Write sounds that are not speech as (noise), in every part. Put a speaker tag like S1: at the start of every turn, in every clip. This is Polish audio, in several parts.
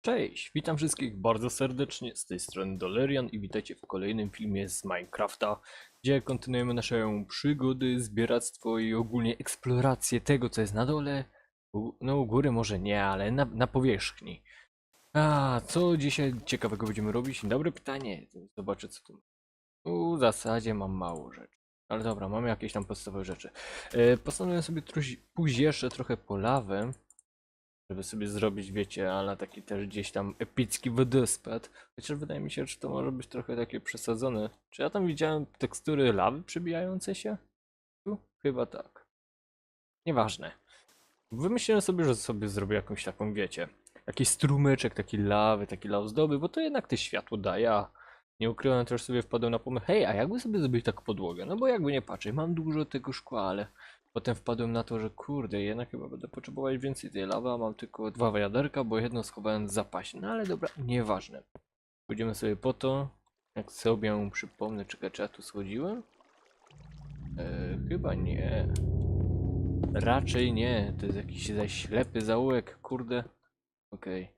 S1: Cześć, witam wszystkich bardzo serdecznie, z tej strony Dolerian i witajcie w kolejnym filmie z Minecrafta, gdzie kontynuujemy nasze przygody, zbieractwo i ogólnie eksplorację tego, co jest na dole. U, no u góry może nie, ale na, na powierzchni. A, co dzisiaj ciekawego będziemy robić? Dobre pytanie, zobaczę co tu. Tu w zasadzie mam mało rzeczy. Ale dobra, mamy jakieś tam podstawowe rzeczy. E, postanowiłem sobie pójść jeszcze trochę po lawę, żeby sobie zrobić, wiecie, ale taki też gdzieś tam epicki wodospad. Chociaż wydaje mi się, że to może być trochę takie przesadzone. Czy ja tam widziałem tekstury lawy przebijające się? Tu? Chyba tak. Nieważne. Wymyśliłem sobie, że sobie zrobię jakąś taką, wiecie, jakiś strumyczek, taki lawy, taki law zdoby, bo to jednak te światło daje, nie ukrywam, też sobie wpadłem na pomysł, hej, a jakby sobie zrobić taką podłogę? No bo jakby nie patrzeć, mam dużo tego szkła, ale Potem wpadłem na to, że kurde, jednak chyba będę potrzebować więcej tej lawy, a mam tylko dwa wiaderka, bo jedno schowałem w zapasie. No ale dobra, nieważne. Pójdziemy sobie po to. Jak sobie przypomnę, czekaj, czy ja tu schodziłem? E, chyba nie. Raczej nie, to jest jakiś zaś ślepy zaułek, kurde. Okej.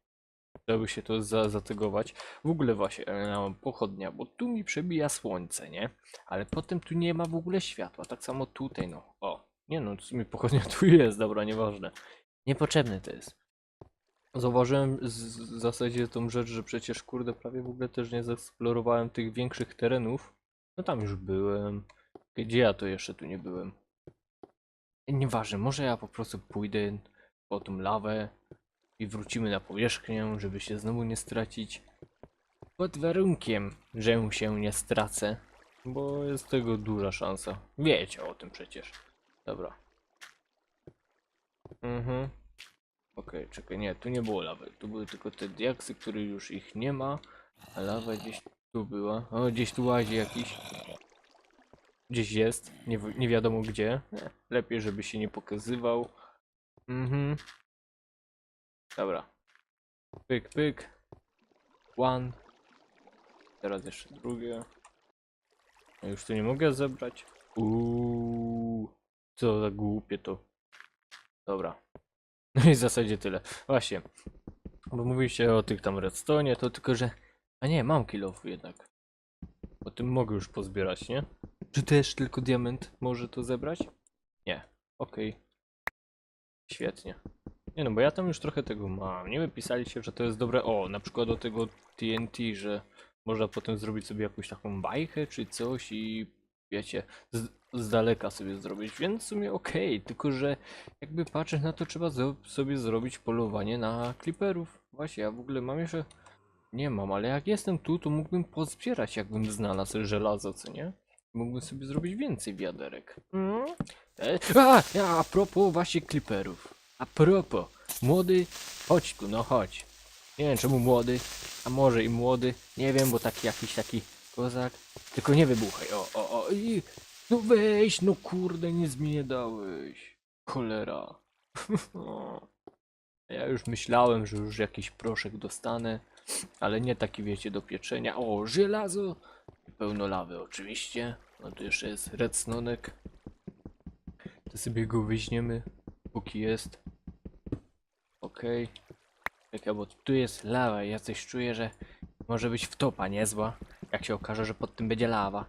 S1: Dałoby się to za zategować. W ogóle właśnie, e, mam pochodnia, bo tu mi przebija słońce, nie? Ale potem tu nie ma w ogóle światła, tak samo tutaj, no. O, nie no, w sumie pochodnia (laughs) tu jest, dobra, nieważne. Niepotrzebne to jest. Zauważyłem w zasadzie tą rzecz, że przecież kurde prawie w ogóle też nie zeksplorowałem tych większych terenów. No tam już byłem. Gdzie ja to jeszcze tu nie byłem? Nieważne, może ja po prostu pójdę po tą lawę i wrócimy na powierzchnię, żeby się znowu nie stracić. Pod warunkiem, że się nie stracę, bo jest tego duża szansa. Wiecie o tym przecież. Dobra. Mhm. Okej, czekaj, nie, tu nie było lawy. Tu były tylko te diaksy, które już ich nie ma. A lawa gdzieś tu była. O, gdzieś tu łazi jakiś. Gdzieś jest, nie, nie wiadomo gdzie. Nie, lepiej, żeby się nie pokazywał. Mhm. Dobra. Pyk, pyk. One. Teraz jeszcze drugie. A już tu nie mogę zebrać. Uuu. Co za głupie to. Dobra. (laughs) No i w zasadzie tyle. Właśnie. Bo mówiliście o tych tam redstone, to tylko, że... A nie, mam kilof jednak. O tym mogę już pozbierać, nie? Czy też tylko diament może to zebrać? Nie. Okej. Świetnie. Nie no, bo ja tam już trochę tego mam. Nie wypisali się, że to jest dobre. O, na przykład do tego TNT, że można potem zrobić sobie jakąś taką bajkę czy coś i wiecie, z, z daleka sobie zrobić, więc w sumie okej, tylko że jakby patrzeć na to trzeba sobie zrobić polowanie na kliperów. Właśnie, ja w ogóle mam jeszcze... Nie mam, ale jak jestem tu, to mógłbym pozbierać, jakbym znalazł żelazo, co nie? Mógłbym sobie zrobić więcej wiaderek. Mm? E, a, a, a propos właśnie kliperów. A propos, młody, chodź tu, no chodź. Nie wiem czemu młody, a może i młody, nie wiem, bo taki jakiś taki kozak. Tylko nie wybuchaj, o, o, o, i, no weź, no kurde, nic mi nie dałeś. Cholera. (laughs) Ja już myślałem, że już jakiś proszek dostanę, ale nie taki wiecie do pieczenia. O, żelazo pełno lawy oczywiście. No tu jeszcze jest redsnonek. To sobie go weźmiemy, póki jest. Okej. Czekaj, bo tu jest lawa ja coś czuję, że może być wtopa niezła. Jak się okaże, że pod tym będzie lawa.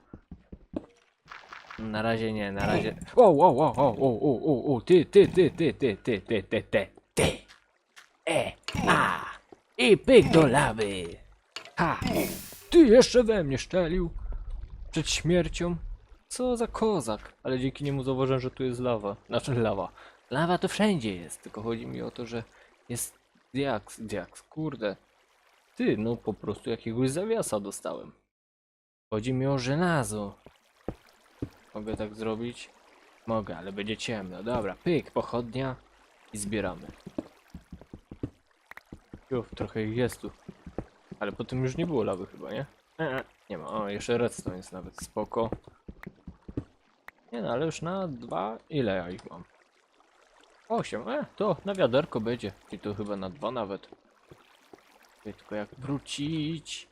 S1: Na razie nie, na razie. O, o, o, o, o, o, o, o, ty, ty, ty, ty, ty, ty, ty, ty, ty, ty. E, a, i pyk do lawy. Ha, ty jeszcze we mnie szczelił. Przed śmiercią. Co za kozak. Ale dzięki niemu zauważyłem, że tu jest lawa. Znaczy lawa. Lawa to wszędzie jest, tylko chodzi mi o to, że jest diaks, diaks, kurde. Ty, no po prostu jakiegoś zawiasa dostałem. Chodzi mi o żelazo. Mogę tak zrobić? Mogę, ale będzie ciemno. Dobra, pyk, pochodnia i zbieramy. Uf, trochę ich jest tu. Ale potem już nie było lawy chyba, nie? E, e, nie ma. O, jeszcze redstone jest nawet spoko. Nie no, ale już na dwa... Ile ja ich mam? Osiem. E, to na wiaderko będzie. I to chyba na dwa nawet. Czekaj, Tylko jak wrócić?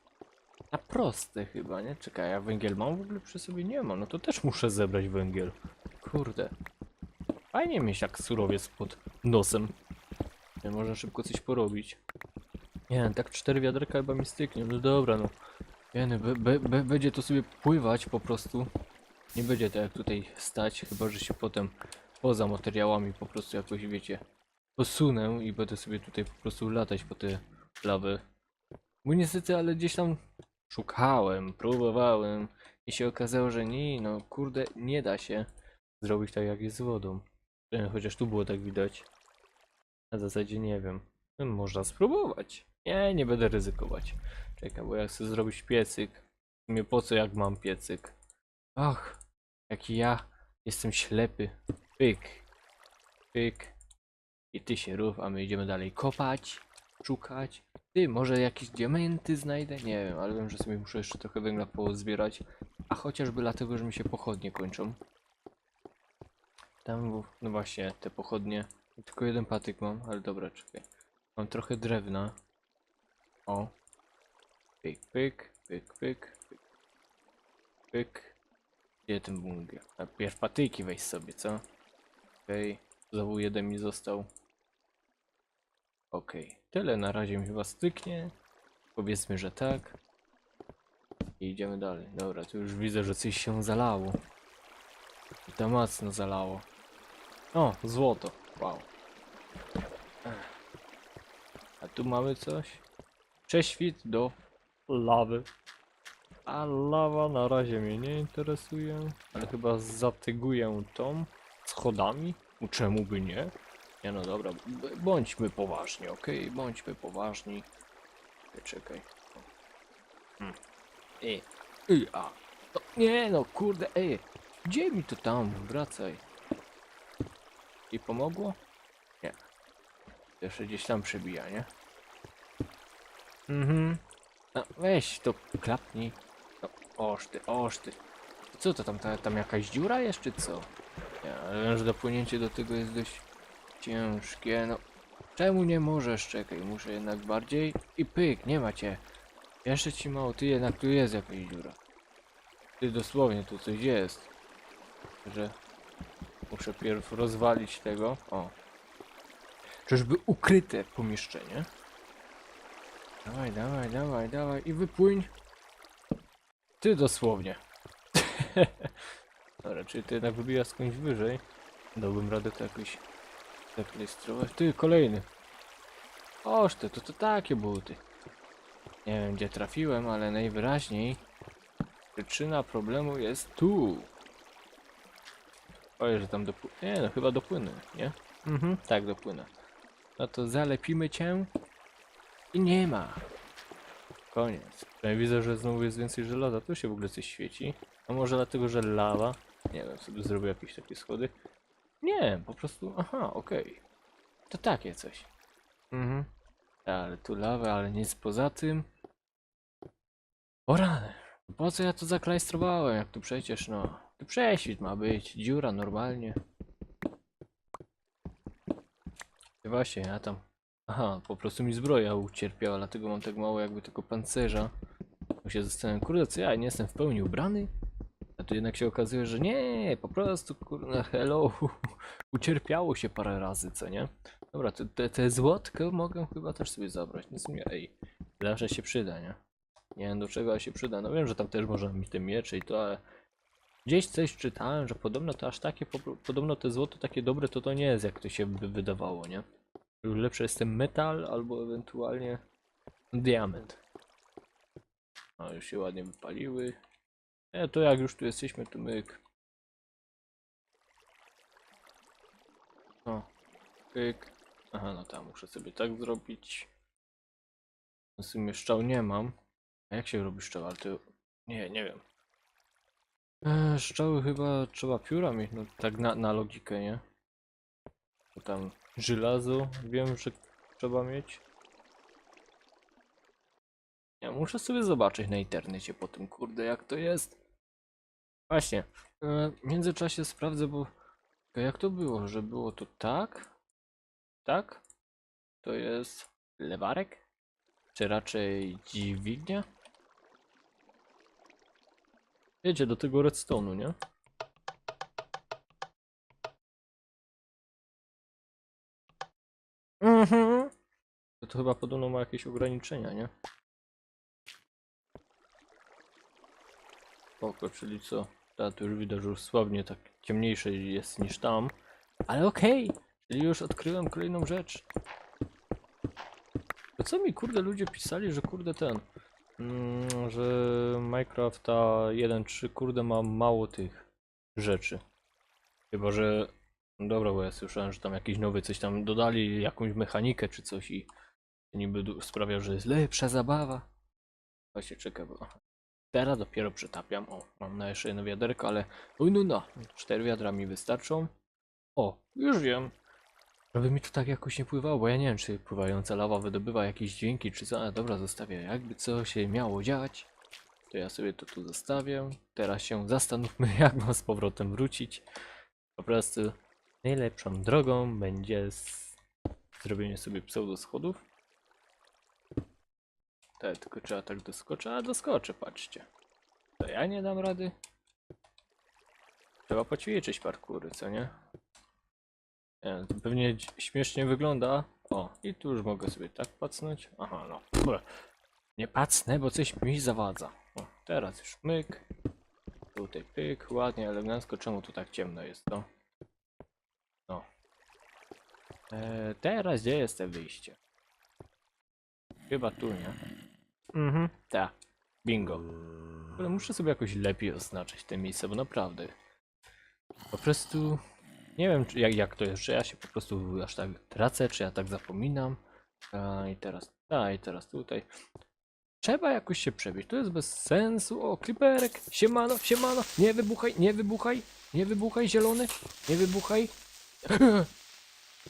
S1: Na proste chyba, nie? Czekaj, ja węgiel mam w ogóle przy sobie? Nie mam, no to też muszę zebrać węgiel. Kurde. Fajnie mieć jak surowiec pod nosem. Nie można szybko coś porobić. Nie, tak cztery wiaderka chyba mi styknie. No dobra, no. Nie, no, be, be, be, będzie to sobie pływać po prostu. Nie będzie tak jak tutaj stać, chyba że się potem poza materiałami po prostu jakoś, wiecie, posunę i będę sobie tutaj po prostu latać po te lawy. Bo niestety, ale gdzieś tam szukałem, próbowałem i się okazało, że nie, no kurde, nie da się zrobić tak jak jest z wodą. E, Chociaż tu było tak widać. Na zasadzie nie wiem. No, Można spróbować. Nie, nie będę ryzykować. Czekaj, bo ja chcę zrobić piecyk. Sumie po co jak mam piecyk? Ach, jaki ja jestem ślepy. Pyk. Pyk. I ty się rów, a my idziemy dalej kopać, szukać. Ty, może jakieś diamenty znajdę? Nie wiem, ale wiem, że sobie muszę jeszcze trochę węgla pozbierać. A chociażby dlatego, że mi się pochodnie kończą. Tam, no właśnie, te pochodnie. Tylko jeden patyk mam, ale dobra, czekaj. Mam trochę drewna. O. Pyk, pyk, pyk, pyk, pyk. Pyk. Gdzie ten bungiel? Najpierw patyki weź sobie, co? Okej. Znowu jeden mi został. Okej. Tyle na razie mi chyba styknie. Powiedzmy, że tak. I idziemy dalej. Dobra, tu już widzę, że coś się zalało. I to mocno zalało. O, złoto. Wow. A tu mamy coś. Prześwit do lawy. A lawa na razie mnie nie interesuje. Ale chyba zatyguję tą schodami. Czemu by nie? Nie no dobra, bądźmy poważni, okej? Bądźmy poważni. Czekaj. Hmm. Ej, ej, a. No, nie no, kurde, ej. Gdzie mi to tam? Wracaj. I pomogło? Nie. Jeszcze gdzieś tam przebija, nie? Mhm. No, weź to klapnij. No, oż ty, oż ty. Co to tam, ta, tam jakaś dziura jest, czy co? Ale wiem, że dopłynięcie do tego jest dość ciężkie, no. Czemu nie możesz? Czekaj, muszę jednak bardziej. I pyk, nie ma cię. Jeszcze ci mało, ty jednak tu jest jakaś dziura. Ty dosłownie tu coś jest. Że muszę pierw rozwalić tego. O. Czyżby ukryte pomieszczenie? Dawaj, dawaj, dawaj, dawaj i wypłyń. Ty dosłownie. (laughs) Dobra, czyli ty jednak wybija skądś wyżej. Dałbym radę to jakoś zaklejstrować. Ty, kolejny. Oż ty, to, to takie buty. Nie wiem gdzie trafiłem, ale najwyraźniej przyczyna problemu jest tu. Oj, że tam dopłynę. Nie no, chyba dopłynę, nie? Mhm, tak dopłynę. No to zalepimy cię i nie ma. Koniec. Ja widzę, że znowu jest więcej żelaza. Tu się w ogóle coś świeci. A może dlatego, że lawa? Nie wiem, sobie zrobił jakieś takie schody. Nie, po prostu, aha, okej. To takie coś. Mhm. Ale tu lawa, ale nic poza tym. O rany. Po co ja to zaklajstrowałem, jak tu przecież, no. Tu prześwit ma być, dziura normalnie. Właśnie, ja tam... Aha, po prostu mi zbroja ucierpiała, dlatego mam tak mało jakby tylko pancerza. Bo się zastanawiam, kurde, co ja nie jestem w pełni ubrany? Tu jednak się okazuje, że nie, po prostu, kurde, hello, (laughs) ucierpiało się parę razy, co nie? Dobra, te, te, te złotko mogę chyba też sobie zabrać, nic mnie, ej, zawsze się przyda, nie? Nie wiem do czego się przyda, no wiem, że tam też można mieć te miecze i to, ale gdzieś coś czytałem, że podobno to aż takie, po, podobno te złoto takie dobre to to nie jest, jak to się by wydawało, nie? Lepszy jest ten metal, albo ewentualnie diament. A już się ładnie wypaliły. E, to jak już tu jesteśmy, to myk. O, pyk. Aha, no tam muszę sobie tak zrobić. W sumie szczał nie mam. A jak się robi szczał? Ale to... Nie, nie wiem. E, szczały chyba trzeba pióra mieć, no tak na, na logikę, nie? Bo tam żelazo wiem, że trzeba mieć. Ja muszę sobie zobaczyć na internecie po tym, kurde, jak to jest. Właśnie, e, w międzyczasie sprawdzę, bo to jak to było, że było to tak, tak, to jest lewarek, czy raczej dźwignia? Wiecie, do tego redstone'u, nie? Mhm. To to chyba podobno ma jakieś ograniczenia, nie? Spoko, czyli co? Ta, tu już widać, że już słabnie tak ciemniejsze jest niż tam. Ale okej, czyli już odkryłem kolejną rzecz. To co mi kurde ludzie pisali, że kurde ten, mm, że Minecrafta 1.3 kurde ma mało tych rzeczy. Chyba, że, dobra, bo ja słyszałem, że tam jakiś nowy coś tam dodali, jakąś mechanikę czy coś i niby sprawia, że jest lepsza zabawa. Właśnie czekaj, bo teraz dopiero przetapiam. O, mam na jeszcze jedno wiaderko, ale oj no no, cztery wiadra mi wystarczą. O, już wiem. Żeby mi to tak jakoś nie pływało, bo ja nie wiem, czy pływająca lawa wydobywa jakieś dźwięki, czy co, ale dobra, zostawię. Jakby co się miało dziać, to ja sobie to tu zostawię. Teraz się zastanówmy, (laughs) jak mam z powrotem wrócić. Po prostu najlepszą drogą będzie s- zrobienie sobie pseudo schodów. Tak, tylko trzeba tak doskoczyć, a doskoczę, patrzcie. To ja nie dam rady. Trzeba poćwiczyć parkury, co nie? Nie, to pewnie śmiesznie wygląda. O, i tu już mogę sobie tak pacnąć. Aha, no. Nie pacnę, bo coś mi zawadza. O, teraz już myk. Tutaj pyk, ładnie, elegancko. Czemu tu tak ciemno jest, to? No. E, teraz gdzie jest te wyjście? Chyba tu, nie? Mhm, tak. Bingo. Ale muszę sobie jakoś lepiej oznaczyć te miejsce, bo naprawdę. Po prostu. Nie wiem, czy, jak, jak to jest, czy ja się po prostu aż tak tracę, czy ja tak zapominam. A, I teraz, a, i teraz tutaj. Trzeba jakoś się przebić, to jest bez sensu. O, kliperek, siemano, siemano, nie wybuchaj, nie wybuchaj, nie wybuchaj, zielony, nie wybuchaj. (clears throat)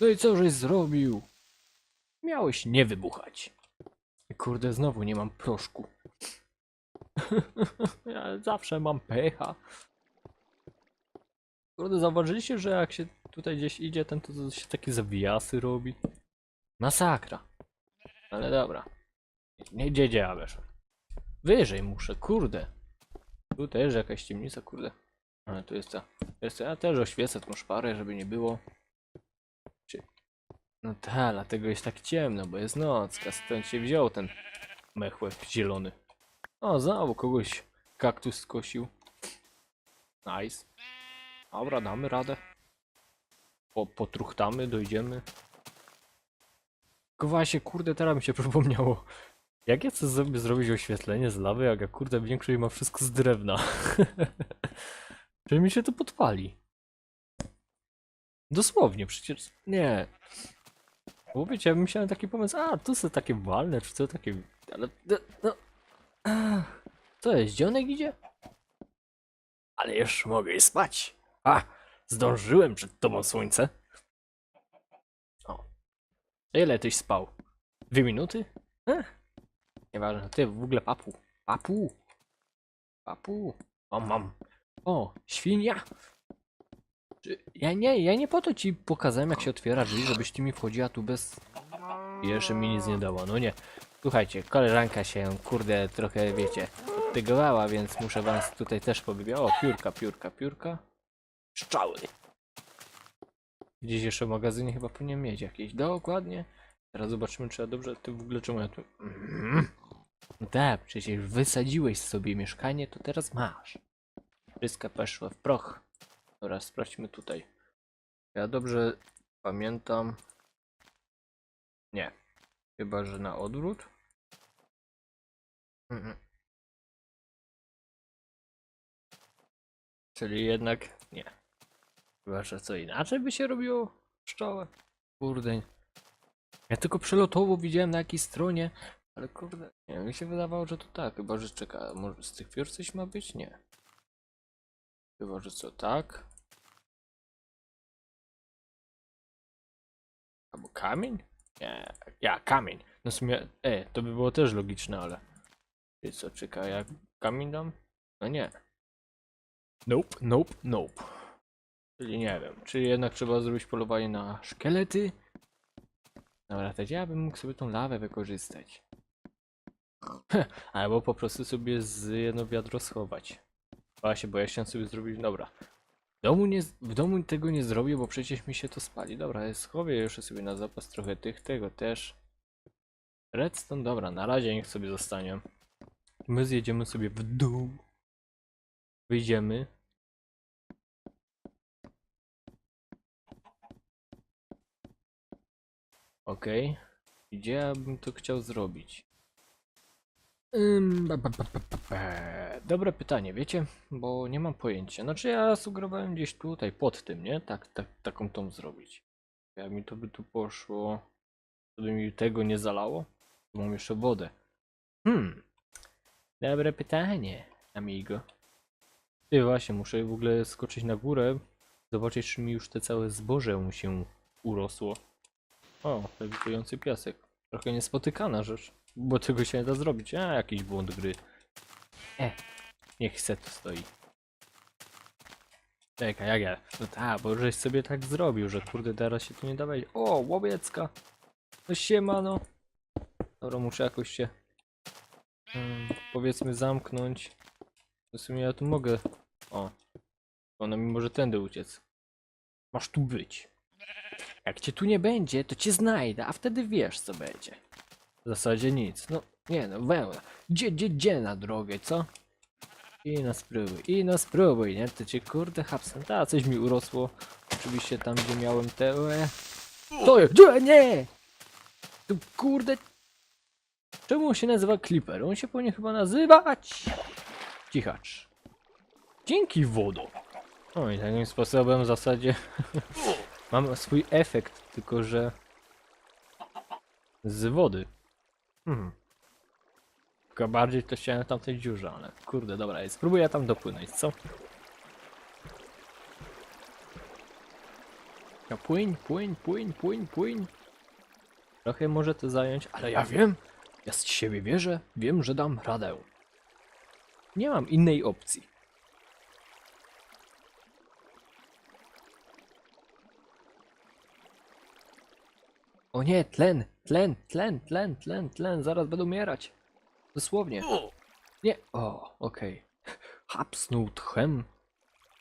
S1: No i co żeś zrobił? Miałeś nie wybuchać. Kurde, znowu nie mam proszku. (laughs) ja zawsze mam pecha. Kurde, zauważyliście, że jak się tutaj gdzieś idzie, ten to, się takie zawijasy robi? Masakra. Ale dobra. Nie gdzie ja weszłem. Wyżej muszę, kurde. Tu też jakaś ciemnica, kurde. Ale tu jest ta. Jest ta. Ja też oświecę tą szparę, żeby nie było. No tak, dlatego jest tak ciemno, bo jest nocka. Stąd się wziął ten mechłek zielony. O, znowu kogoś kaktus skosił. Nice. Dobra, damy radę. Po, potruchtamy, dojdziemy. Właśnie, kurde, teraz mi się (laughs) przypomniało. Jak ja chcę sobie zrobić oświetlenie z lawy, jak ja kurde większość ma wszystko z drewna. (laughs) Czy mi się to podpali? Dosłownie, przecież nie. Wiecie, ja myślałem taki pomysł, a tu są takie walne, czy co takie, ale no, no. Co jest, dzionek idzie? Ale już mogę spać. A, zdążyłem przed tobą słońce. O. Ile tyś spał? Dwie minuty? Ech. Nieważne, ty w ogóle papu. Papu. Papu. Mam. O, świnia. Ja nie, ja nie po to ci pokazałem jak się otwiera drzwi, żebyś ty mi wchodziła tu bez... Jeszcze mi nic nie dało, no nie. Słuchajcie, koleżanka się, kurde, trochę, wiecie, odtygowała, więc muszę was tutaj też powiedzieć. O, piórka, piórka, piórka. Strzały. Gdzieś jeszcze w magazynie chyba powinien mieć jakieś. Dokładnie. Teraz zobaczymy, czy ja dobrze, ty w ogóle czemu ja tu... Mhm. No tak, przecież wysadziłeś sobie mieszkanie, to teraz masz. Wszystko poszło w proch. Dobra, sprawdźmy tutaj. Ja dobrze pamiętam... Nie. Chyba, że na odwrót. Mhm. Czyli jednak nie. Chyba, że co inaczej by się robiło pszczołę. Kurde. Ja tylko przelotowo widziałem na jakiej stronie, ale kurde, nie mi się wydawało, że to tak, chyba, że czeka, może z tych piór coś ma być? Nie. Chyba, że co, tak? Albo kamień? Nie, ja, kamień. No w sumie, e, to by było też logiczne, ale... Ty co, czeka, jak kamień dam? No nie. Nope, nope, nope. Czyli nie wiem, czy jednak trzeba zrobić polowanie na szkielety? Dobra, to ja bym mógł sobie tą lawę wykorzystać. Albo po prostu sobie z jedno wiadro schować. Właśnie, bo ja chciałem sobie zrobić, dobra. Domu, nie, w domu tego nie zrobię, bo przecież mi się to spali. Dobra, schowię jeszcze sobie na zapas trochę tych, tego też. Redstone, dobra, na razie niech sobie zostanie. My zjedziemy sobie w dół. Wyjdziemy. Okej. Gdzie ja bym to chciał zrobić? Dobre pytanie, wiecie? Bo nie mam pojęcia. Znaczy ja sugerowałem gdzieś tutaj, pod tym, nie? Tak, tak, taką tą zrobić. Jak mi to by tu poszło, to by mi tego nie zalało? Mam jeszcze wodę. Hmm. Dobre pytanie, amigo. Ty właśnie, muszę w ogóle skoczyć na górę, zobaczyć czy mi już te całe zboże się urosło. O, lewitujący piasek. Trochę niespotykana rzecz, bo tego się nie da zrobić. A, jakiś błąd gry. E, niech se to stoi. Czekaj, jak ja? No tak, bo żeś sobie tak zrobił, że kurde teraz się tu nie da wejść. O, łowiecka! No siemano. Dobra, muszę jakoś się mm, powiedzmy zamknąć. W sumie ja tu mogę. O. Ona mi może tędy uciec. Masz tu być. Jak cię tu nie będzie, to cię znajdę, a wtedy wiesz co będzie. W zasadzie nic. No, nie no, wełna. Gdzie, gdzie, gdzie na drogę, co? I no spróbuj, i no spróbuj, nie? To cię kurde hapsem. Ta, coś mi urosło. Oczywiście tam, gdzie miałem te... To jest... Nie, nie! Tu kurde... Czemu on się nazywa Clipper? On się powinien chyba nazywać... Cichacz. Dzięki wodo. O i takim sposobem w zasadzie (laughs) mam swój efekt, tylko że z wody. Hmm. Tylko bardziej to chciałem w tamtej dziurze, ale kurde, dobra, jest. spróbuję tam dopłynąć, co? No płyń, płyń, płyń, płyń, płyń. Trochę może to zająć, ale ja wiem. Ja z siebie wierzę, wiem, że dam radę. Nie mam innej opcji. O nie, tlen, tlen, tlen, tlen, tlen, tlen, zaraz będę umierać. Dosłownie. Nie, o, okej. (laughs) Hapsnął tchem.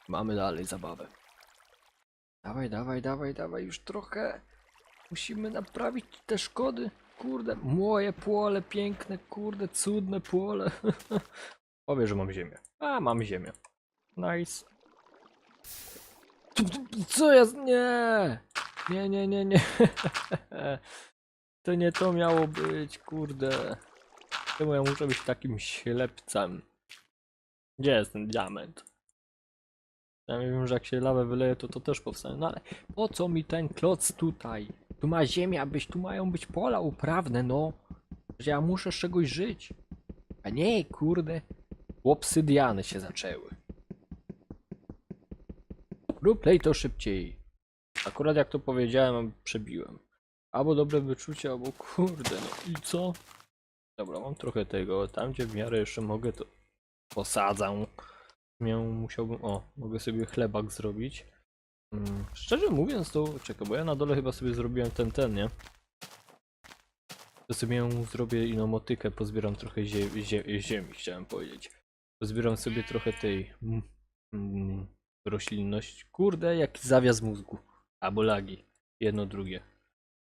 S1: Mamy dalej zabawę. Dawaj, dawaj, dawaj, dawaj, już trochę. Musimy naprawić te szkody. Kurde, moje pole piękne, kurde, cudne pole. (laughs) Powie, że mam ziemię. A, mam ziemię. Nice. Co ja... z- Nie! Nie, nie, nie, nie. (laughs) To nie to miało być, kurde. Czemu ja muszę być takim ślepcem? Gdzie jest ten diament? Ja wiem, że jak się lawę wyleje, to to też powstanie. No ale po co mi ten kloc tutaj? Tu ma ziemia być, tu mają być pola uprawne, no. Że ja muszę z czegoś żyć. A nie, kurde. Obsydiany się zaczęły. Ruplej to szybciej. Akurat jak to powiedziałem, przebiłem. Albo dobre wyczucie, albo kurde, no i co? Dobra, mam trochę tego. Tam, gdzie w miarę jeszcze mogę, to posadzę. Miał, musiałbym. O, mogę sobie chlebak zrobić. Mm, szczerze mówiąc, to czekaj, bo ja na dole chyba sobie zrobiłem ten, ten, nie? To sobie zrobię inną motykę, pozbieram trochę zie zie ziemi, chciałem powiedzieć. Pozbieram sobie trochę tej mm, mm, roślinności. Kurde, jaki zawias mózgu. Albo lagi. Jedno, drugie.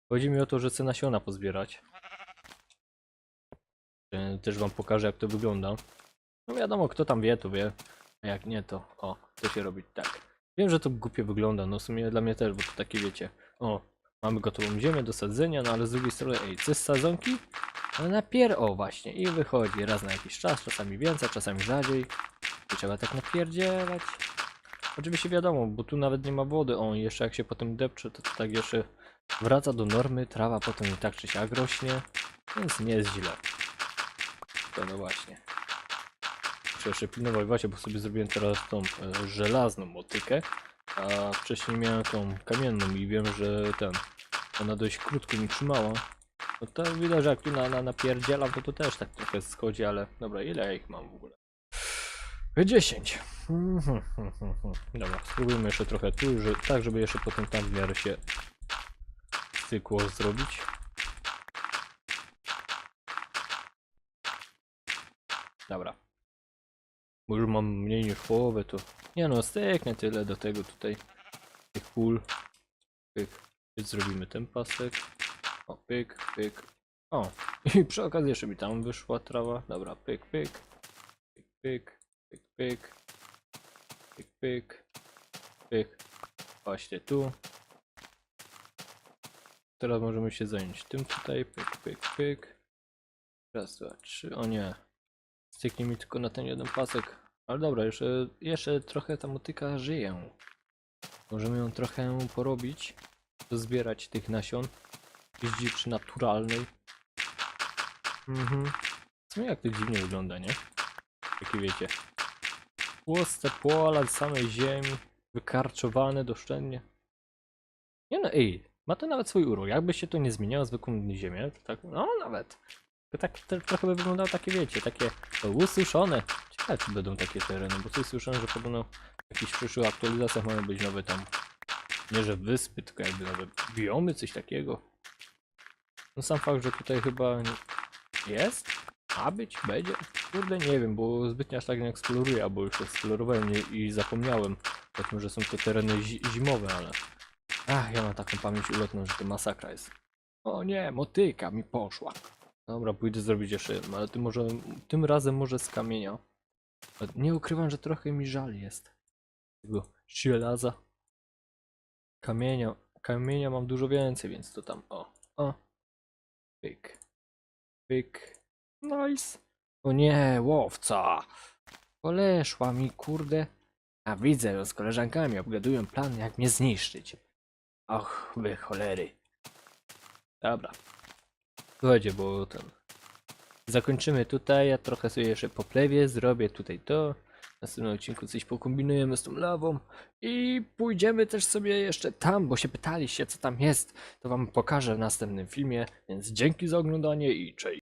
S1: Chodzi mi o to, że chcę nasiona pozbierać. E, Też wam pokażę jak to wygląda. No wiadomo, kto tam wie, to wie. A jak nie, to o, to się robi tak. Wiem, że to głupie wygląda, no w sumie dla mnie też, bo to takie wiecie. O, mamy gotową ziemię do sadzenia, no ale z drugiej strony, ej, co z sadzonki? No napier... O, właśnie, i wychodzi raz na jakiś czas, czasami więcej, czasami rzadziej. To trzeba tak napierdzielać. Oczywiście wiadomo, bo tu nawet nie ma wody. O, i jeszcze jak się potem depcze, to, to tak jeszcze wraca do normy, trawa potem i tak czy siak rośnie, więc nie jest źle. To no właśnie. Muszę jeszcze pilnować właśnie, bo sobie zrobiłem teraz tą e, żelazną motykę, a wcześniej miałem tą kamienną i wiem, że ten, ona dość krótko mi trzymała. No to widać, że jak tu na, na, napierdzielam, to to też tak trochę schodzi, ale dobra, ile ja ich mam w ogóle? 10. Dobra, spróbujmy jeszcze trochę tu, że, tak żeby jeszcze potem tam w miarę się stykło zrobić. Dobra. Bo już mam mniej niż połowę, to... Nie no, styknę tyle do tego tutaj. Tych pól. Pyk. Więc zrobimy ten pasek. O, pyk, pyk. O, (laughs) I przy okazji jeszcze mi tam wyszła trawa. Dobra, pyk, pyk. Pyk, pyk, pyk, pyk. Pyk, pyk. Pyk. Właśnie tu. Teraz możemy się zająć tym tutaj. Pyk, pyk, pyk. Raz, dwa, trzy. O nie. Styknie mi tylko na ten jeden pasek. Ale dobra, jeszcze, jeszcze trochę ta motyka żyje. Możemy ją trochę porobić. Zbierać tych nasion. Jakiejś dziczy naturalnej. Mhm. W sumie jak to dziwnie wygląda, nie? Takie wiecie. Płoste pola z samej ziemi. Wykarczowane doszczętnie. Nie no, ej, ma to nawet swój urok. Jakby się to nie zmieniało zwykłą ziemię, to tak, no nawet. To tak to trochę by wyglądało takie, wiecie, takie ususzone. Ciekawe, czy będą takie tereny, bo coś słyszałem, że podobno w jakichś przyszłych aktualizacjach mają być nowe tam, nie że wyspy, tylko jakby nowe biomy, coś takiego. No sam fakt, że tutaj chyba jest, ma być, będzie, kurde nie wiem, bo zbytnio aż tak nie eksploruję, albo już eksplorowałem i zapomniałem o tym, że są to tereny zi- zimowe, ale... Ach, ja mam taką pamięć ulotną, że to masakra jest. O nie, motyka mi poszła. Dobra, pójdę zrobić jeszcze jedną, ale tym, może, tym razem może z kamienia. Nie ukrywam, że trochę mi żal jest. Tego żelaza. Kamienia, kamienia mam dużo więcej, więc to tam, o, o. Pyk. Pyk. Nice. O nie, łowca. Poleszła mi, kurde. A widzę, że z koleżankami obgadują plan, jak mnie zniszczyć. Och, wy cholery. Dobra. Słuchajcie, bo ten... Zakończymy tutaj, ja trochę sobie jeszcze poplewię, zrobię tutaj to. W następnym odcinku coś pokombinujemy z tą lawą. I pójdziemy też sobie jeszcze tam, bo się pytaliście co tam jest. To wam pokażę w następnym filmie, więc dzięki za oglądanie i cześć.